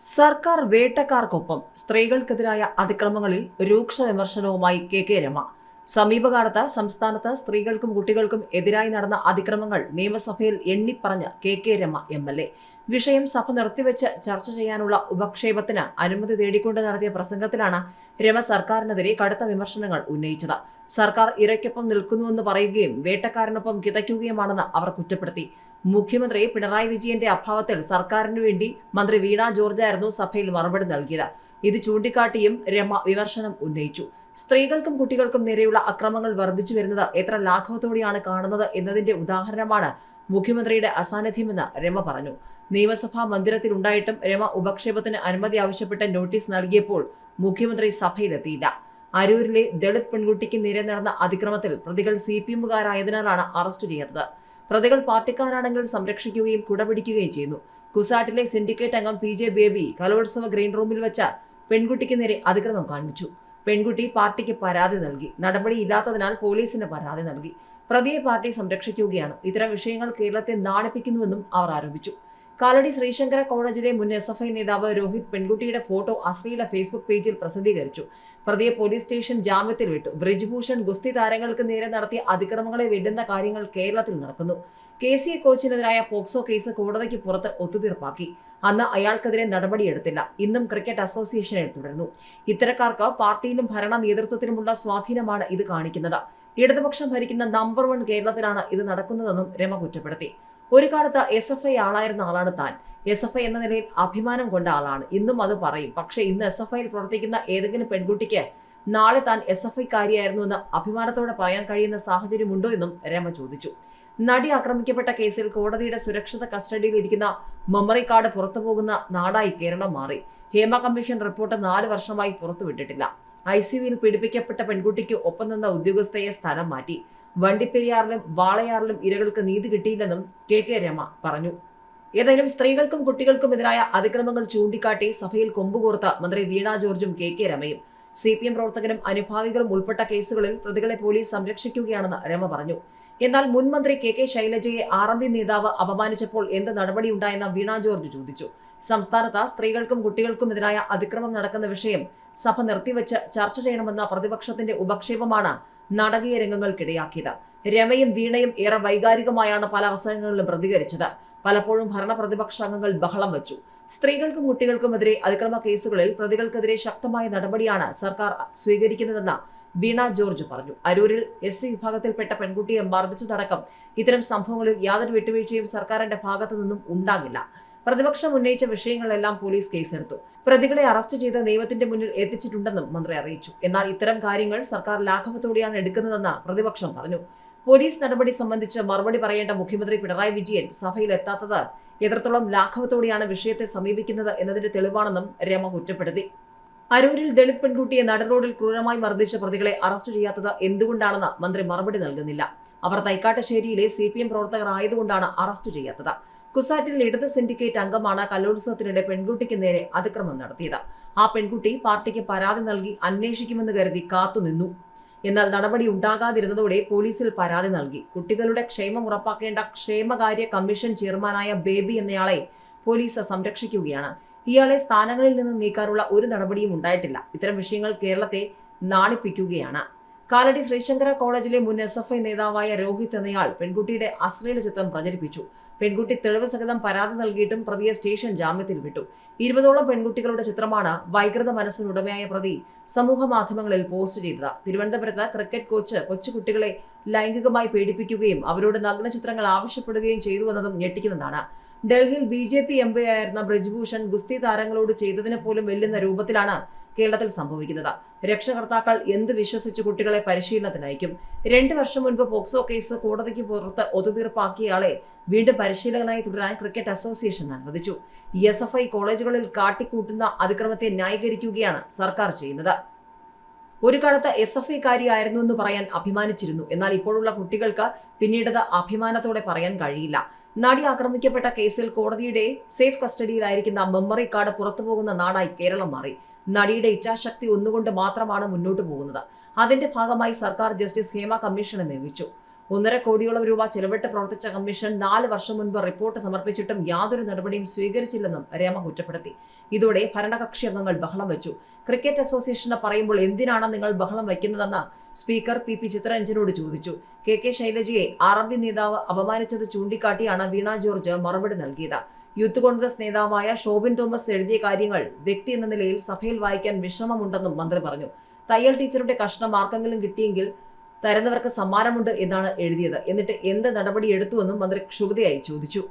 സർക്കാർ വേട്ടക്കാർക്കൊപ്പം സ്ത്രീകൾക്കെതിരായ അതിക്രമങ്ങളിൽ രൂക്ഷ വിമർശനവുമായി കെ കെ രമ. സമീപകാലത്ത് സംസ്ഥാനത്ത് സ്ത്രീകൾക്കും കുട്ടികൾക്കും എതിരായി നടന്ന അതിക്രമങ്ങൾ നിയമസഭയിൽ എണ്ണിപ്പറഞ്ഞ K K Rama M L A. വിഷയം സഭ നിർത്തിവെച്ച് ചർച്ച ചെയ്യാനുള്ള ഉപക്ഷേപത്തിന് അനുമതി തേടിക്കൊണ്ട് നടത്തിയ പ്രസംഗത്തിലാണ് രമ സർക്കാരിനെതിരെ കടുത്ത വിമർശനങ്ങൾ ഉന്നയിച്ചത്. സർക്കാർ ഇരയ്ക്കൊപ്പം നിൽക്കുന്നുവെന്ന് പറയുകയും വേട്ടക്കാരനൊപ്പം കിതയ്ക്കുകയുമാണെന്ന് അവർ കുറ്റപ്പെടുത്തി. മുഖ്യമന്ത്രി പിണറായി വിജയന്റെ അഭാവത്തിൽ സർക്കാരിനു വേണ്ടി മന്ത്രി വീണ ജോർജായിരുന്നു സഭയിൽ മറുപടി നൽകിയത്. ഇത് ചൂണ്ടിക്കാട്ടിയും രമ വിമർശനം ഉന്നയിച്ചു. സ്ത്രീകൾക്കും കുട്ടികൾക്കും നേരെയുള്ള അക്രമങ്ങൾ വർദ്ധിച്ചു വരുന്നത് എത്ര ലാഘവത്തോടെയാണ് കാണുന്നത് എന്നതിന്റെ ഉദാഹരണമാണ് മുഖ്യമന്ത്രിയുടെ അസാന്നിധ്യമെന്ന് രമ പറഞ്ഞു. നിയമസഭാ മന്ദിരത്തിൽ ഉണ്ടായിട്ടും രമ ഉപക്ഷേപത്തിന് അനുമതി ആവശ്യപ്പെട്ട് നോട്ടീസ് നൽകിയപ്പോൾ മുഖ്യമന്ത്രി സഭയിലെത്തിയില്ല. അരൂരിലെ ദളിത് പെൺകുട്ടിക്ക് നേരെ നടന്ന അതിക്രമത്തിൽ പ്രതികൾ സി പി എമ്മുകാരായതിനാലാണ് അറസ്റ്റ് ചെയ്തത്. പ്രതികൾ പാർട്ടിക്കാരാണെങ്കിൽ സംരക്ഷിക്കുകയും കുടപിടിക്കുകയും ചെയ്യുന്നു. കുസാറ്റിലെ സിൻഡിക്കേറ്റ് അംഗം പി ജെ ബേബി കലോത്സവ ഗ്രീൻ റൂമിൽ വെച്ച പെൺകുട്ടിക്ക് നേരെ അതിക്രമം കാണിച്ചു. പെൺകുട്ടി പാർട്ടിക്ക് പരാതി നൽകി. നടപടി ഇല്ലാത്തതിനാൽ പോലീസിന് പരാതി നൽകി. പ്രതിയെ പാർട്ടി സംരക്ഷിക്കുകയാണ്. ഇത്തരം വിഷയങ്ങൾ കേരളത്തെ നാണിപ്പിക്കുന്നുവെന്നും അവർ ആരോപിച്ചു. കാലടി ശ്രീശങ്കര കോളേജിലെ മുൻ എസ് എഫ് ഐ നേതാവ് രോഹിത് പെൺകുട്ടിയുടെ ഫോട്ടോ അശ്ലീല ഫേസ്ബുക്ക് പേജിൽ പ്രസിദ്ധീകരിച്ചു. പ്രതിയെ പോലീസ് സ്റ്റേഷൻ ജാമ്യത്തിൽ വിട്ടു. ബ്രിജ്ഭൂഷൺ ഗുസ്തി താരങ്ങൾക്ക് നേരെ നടത്തിയ അതിക്രമങ്ങളെ വെല്ലുന്ന കാര്യങ്ങൾ കേരളത്തിൽ നടക്കുന്നു. കെ സി എ കോച്ചിനെതിരായ പോക്സോ കേസ് കോടതിക്ക് പുറത്ത് ഒത്തുതീർപ്പാക്കി. അന്ന് അയാൾക്കെതിരെ നടപടിയെടുത്തില്ല. ഇന്നും ക്രിക്കറ്റ് അസോസിയേഷനിൽ തുടരുന്നു. ഇത്തരക്കാർക്ക് പാർട്ടിയിലും ഭരണ നേതൃത്വത്തിലുമുള്ള സ്വാധീനമാണ് ഇത് കാണിക്കുന്നത്. ഇടതുപക്ഷം ഭരിക്കുന്ന നമ്പർ വൺ കേരളത്തിലാണ് ഇത് നടക്കുന്നതെന്നും രമ കുറ്റപ്പെടുത്തി. ഒരു കാലത്ത് എസ് എഫ് ഐ ആളായിരുന്ന ആളാണ് താൻ. എസ് എഫ് ഐ എന്ന നിലയിൽ അഭിമാനം കൊണ്ട ആളാണ്. ഇന്നും അത് പറയും. പക്ഷേ ഇന്ന് എസ് എഫ് ഐയിൽ പ്രവർത്തിക്കുന്ന ഏതെങ്കിലും പെൺകുട്ടിക്ക് നാളെ താൻ എസ് എഫ് ഐക്കാരിയായിരുന്നു എന്ന് അഭിമാനത്തോടെ പറയാൻ കഴിയുന്ന സാഹചര്യമുണ്ടോ എന്നും രമ ചോദിച്ചു. നടി ആക്രമിക്കപ്പെട്ട കേസിൽ കോടതിയുടെ സുരക്ഷിത കസ്റ്റഡിയിൽ ഇരിക്കുന്ന മെമ്മറി കാർഡ് പുറത്തു പോകുന്ന നാടായി കേരളം മാറി. ഹേമ കമ്മീഷൻ റിപ്പോർട്ട് നാല് വർഷമായി പുറത്തുവിട്ടിട്ടില്ല. ഐ സിയുവിൽ പീഡിപ്പിക്കപ്പെട്ട പെൺകുട്ടിക്ക് ഒപ്പം നിന്ന ഉദ്യോഗസ്ഥയെ സ്ഥലം മാറ്റി. വണ്ടിപ്പെരിയാറിലും വാളയാറിലും ഇരകൾക്ക് നീതി കിട്ടിയില്ലെന്നും കെ കെ രമ പറഞ്ഞു. ഏതായാലും സ്ത്രീകൾക്കും കുട്ടികൾക്കും എതിരായ അതിക്രമങ്ങൾ ചൂണ്ടിക്കാട്ടി സഭയിൽ കൊമ്പുകോർത്ത മന്ത്രി വീണ ജോർജും കെ കെ രമയും. സി പി എം പ്രവർത്തകരും അനുഭാവികളും ഉൾപ്പെട്ട കേസുകളിൽ പ്രതികളെ പോലീസ് സംരക്ഷിക്കുകയാണെന്ന് രമ പറഞ്ഞു. എന്നാൽ മുൻ മന്ത്രി കെ കെ ശൈലജയെ ആർ എം പി നേതാവ് അപമാനിച്ചപ്പോൾ എന്ത് നടപടിയുണ്ടായെന്ന് വീണ ജോർജ് ചോദിച്ചു. സംസ്ഥാനത്ത് സ്ത്രീകൾക്കും കുട്ടികൾക്കും എതിരായ അതിക്രമം നടക്കുന്ന വിഷയം സഭ നിർത്തിവെച്ച് ചർച്ച ചെയ്യണമെന്ന പ്രതിപക്ഷത്തിന്റെ ഉപക്ഷേപമാണ് നാടകീയ രംഗങ്ങൾക്കിടയാക്കിയത്. രമയും വീണയും ഏറെ വൈകാരികമായാണ് പല അവസരങ്ങളിലും പ്രതികരിച്ചത്. പലപ്പോഴും ഭരണ പ്രതിപക്ഷാംഗങ്ങൾ ബഹളം വച്ചു. സ്ത്രീകൾക്കും കുട്ടികൾക്കുമെതിരെ അതിക്രമ കേസുകളിൽ പ്രതികൾക്കെതിരെ ശക്തമായ നടപടിയാണ് സർക്കാർ സ്വീകരിക്കുന്നതെന്ന് വീണ ജോർജ് പറഞ്ഞു. അരൂരിൽ എസ് സി വിഭാഗത്തിൽപ്പെട്ട പെൺകുട്ടിയെ മർദ്ദിച്ചതടക്കം ഇത്തരം സംഭവങ്ങളിൽ യാതൊരു വിട്ടുവീഴ്ചയും സർക്കാരിന്റെ ഭാഗത്തു നിന്നും ഉണ്ടാകില്ല. പ്രതിപക്ഷം ഉന്നയിച്ച വിഷയങ്ങളെല്ലാം പോലീസ് കേസെടുത്തു. പ്രതികളെ അറസ്റ്റ് ചെയ്ത് നിയമത്തിന്റെ മുന്നിൽ എത്തിച്ചിട്ടുണ്ടെന്നും മന്ത്രി അറിയിച്ചു. എന്നാൽ ഇത്തരം കാര്യങ്ങൾ സർക്കാർ ലാഘവത്തോടെയാണ് എടുക്കുന്നതെന്ന് പ്രതിപക്ഷം പറഞ്ഞു. പോലീസ് നടപടി സംബന്ധിച്ച് മറുപടി പറയേണ്ട മുഖ്യമന്ത്രി പിണറായി വിജയൻ സഭയിൽ എത്താത്തത് എത്രത്തോളം ലാഘവത്തോടെയാണ് വിഷയത്തെ സമീപിക്കുന്നത് എന്നതിന്റെ തെളിവാണെന്നും രമ കുറ്റപ്പെടുത്തി. അരൂരിൽ ദളിത് പെൺകുട്ടിയെ നടുറോഡിൽ ക്രൂരമായി മർദ്ദിച്ച പ്രതികളെ അറസ്റ്റ് ചെയ്യാത്തത് എന്തുകൊണ്ടാണെന്ന് മന്ത്രി മറുപടി നൽകുന്നില്ല. അവർ തൈക്കാട്ടുശ്ശേരിയിലെ സി പി എം പ്രവർത്തകർ ആയതുകൊണ്ടാണ് അറസ്റ്റ് ചെയ്യാത്തത്. കുസാറ്റിൽ ഇടത് സിൻഡിക്കേറ്റ് അംഗമാണ് കലോത്സവത്തിനിടെ പെൺകുട്ടിക്ക് നേരെ അതിക്രമം നടത്തിയത്. ആ പെൺകുട്ടി പാർട്ടിക്ക് പരാതി നൽകി അന്വേഷിക്കുമെന്ന് കരുതി കാത്തുനിന്നു. എന്നാൽ നടപടി ഉണ്ടാകാതിരുന്നതോടെ പോലീസിൽ പരാതി നൽകി. കുട്ടികളുടെ ക്ഷേമം ഉറപ്പാക്കേണ്ട ക്ഷേമകാര്യ കമ്മീഷൻ ചെയർമാനായ ബേബി എന്നയാളെ പോലീസ് സംരക്ഷിക്കുകയാണ്. ഇയാളെ സ്ഥാനങ്ങളിൽ നിന്ന് നീക്കാനുള്ള ഒരു നടപടിയും ഉണ്ടായിട്ടില്ല. ഇത്തരം വിഷയങ്ങൾ കേരളത്തെ നാണിപ്പിക്കുകയാണ്. കാലടി ശ്രീശങ്കര കോളേജിലെ മുൻ എസ് എഫ് ഐ നേതാവായ രോഹിത് എന്നയാൾ പെൺകുട്ടിയുടെ അശ്ലീല ചിത്രം പ്രചരിപ്പിച്ചു. പെൺകുട്ടി തെളിവ് സഹിതം പരാതി നൽകിയിട്ടും പ്രതിയെ സ്റ്റേഷൻ ജാമ്യത്തിൽ വിട്ടു. ഇരുപതോളം പെൺകുട്ടികളുടെ ചിത്രമാണ് വൈകൃത മനസ്സിനുടമയായ പ്രതി സമൂഹ മാധ്യമങ്ങളിൽ പോസ്റ്റ് ചെയ്തത്. തിരുവനന്തപുരത്ത് ക്രിക്കറ്റ് കോച്ച് കൊച്ചുകുട്ടികളെ ലൈംഗികമായി പീഡിപ്പിക്കുകയും അവരോട് നഗ്ന ചിത്രങ്ങൾ ആവശ്യപ്പെടുകയും ചെയ്തുവെന്നതും ഞെട്ടിക്കുന്നതാണ്. ഡൽഹിയിൽ B J P M P ആയിരുന്ന ബ്രിജ്ഭൂഷൺ ഗുസ്തി താരങ്ങളോട് ചെയ്തതിനെ പോലും വെല്ലുന്ന രൂപത്തിലാണ് കേരളത്തിൽ സംഭവിക്കുന്നത്. രക്ഷകർത്താക്കൾ എന്ത് വിശ്വസിച്ച് കുട്ടികളെ പരിശീലനത്തിനയക്കും രണ്ട് വർഷം മുൻപ് പോക്സോ കേസ് കോടതിക്ക് പുറത്ത് ഒത്തുതീർപ്പാക്കിയയാളെ വീണ്ടും പരിശീലകനായി തുടരാൻ ക്രിക്കറ്റ് അസോസിയേഷൻ അനുവദിച്ചു. എസ് എഫ് ഐ കോളേജുകളിൽ കാട്ടിക്കൂട്ടുന്ന അതിക്രമത്തെ ന്യായീകരിക്കുകയാണ് സർക്കാർ ചെയ്യുന്നത്. ഒരു കാലത്ത് എസ് എഫ് ഐക്കാരിയായിരുന്നു എന്ന് പറയാൻ അഭിമാനിച്ചിരുന്നു. എന്നാൽ ഇപ്പോഴുള്ള കുട്ടികൾക്ക് പിന്നീടത് അഭിമാനത്തോടെ പറയാൻ കഴിയില്ല. നടി ആക്രമിക്കപ്പെട്ട കേസിൽ കോടതിയുടെ സേഫ് കസ്റ്റഡിയിലായിരിക്കുന്ന മെമ്മറി കാർഡ് പുറത്തുപോകുന്ന നാടായി കേരളം മാറി. നടിയുടെ ഇച്ഛാശക്തി ഒന്നുകൊണ്ട് മാത്രമാണ് മുന്നോട്ട് പോകുന്നത്. അതിന്റെ ഭാഗമായി സർക്കാർ ജസ്റ്റിസ് ഹേമ കമ്മീഷനെ നിയമിച്ചു. ഒന്നര കോടിയോളം രൂപ ചെലവിട്ട് പ്രവർത്തിച്ച കമ്മീഷൻ നാല് വർഷം മുൻപ് റിപ്പോർട്ട് സമർപ്പിച്ചിട്ടും യാതൊരു നടപടിയും സ്വീകരിച്ചില്ലെന്നും രമ കുറ്റപ്പെടുത്തി. ഇതോടെ ഭരണകക്ഷി അംഗങ്ങൾ ബഹളം വെച്ചു. ക്രിക്കറ്റ് അസോസിയേഷന് പറയുമ്പോൾ എന്തിനാണ് നിങ്ങൾ ബഹളം വയ്ക്കുന്നതെന്ന് സ്പീക്കർ പി പി ചിത്രരഞ്ജനോട് ചോദിച്ചു. കെ കെ ശൈലജയെ ആർ എം പി നേതാവ് അപമാനിച്ചത് ചൂണ്ടിക്കാട്ടിയാണ് വീണ ജോർജ് മറുപടി നൽകിയത്. യൂത്ത് കോൺഗ്രസ് നേതാവായ ഷോബിൻ തോമസ് എഴുതിയ കാര്യങ്ങൾ വ്യക്തി എന്ന നിലയിൽ സഭയിൽ വായിക്കാൻ വിഷമമുണ്ടെന്നും മന്ത്രി പറഞ്ഞു. തയ്യൽ ടീച്ചറുടെ കഷ്ണം ആർക്കെങ്കിലും കിട്ടിയെങ്കിൽ തരുന്നവർക്ക് സമ്മാനമുണ്ട് എന്നാണ് എഴുതിയത്. എന്നിട്ട് എന്ത് നടപടി എടുത്തുവെന്നും മന്ത്രി ക്ഷുഭതയായി ചോദിച്ചു.